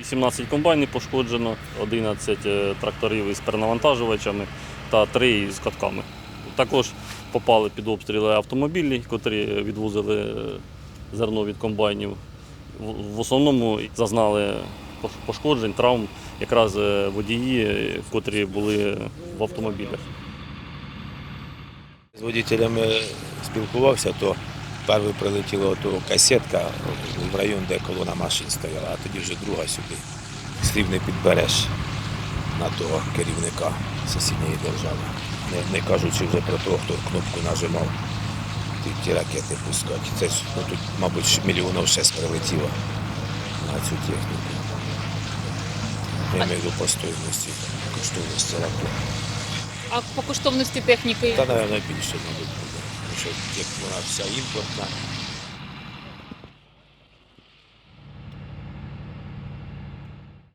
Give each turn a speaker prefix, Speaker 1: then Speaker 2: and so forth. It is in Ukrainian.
Speaker 1: 18 комбайнів пошкоджено, 11 е, тракторів із перенавантажувачами та 3 з катками. Також попали під обстріли автомобілі, котрі відвозили е, зерно від комбайнів. В- основному зазнали пошкоджень, травм якраз е, водії, котрі були в автомобілях.
Speaker 2: З водителями спілкувався, то перший прилетіла ото касетка в район, де колона машин стояла, а тоді вже друга сюди. Слів не підбереш на того керівника сусідньої держави. Не, не кажучи вже про того, хто кнопку нажимав ті, ті ракети пускати. Це ну, тут, мабуть, мільйонів шесть прилетіло на цю техніку. Я маю до постійності, коштовності ракет.
Speaker 3: А по коштовності техніки
Speaker 2: Та, напевно, більше, мабуть, що як вся імпортна,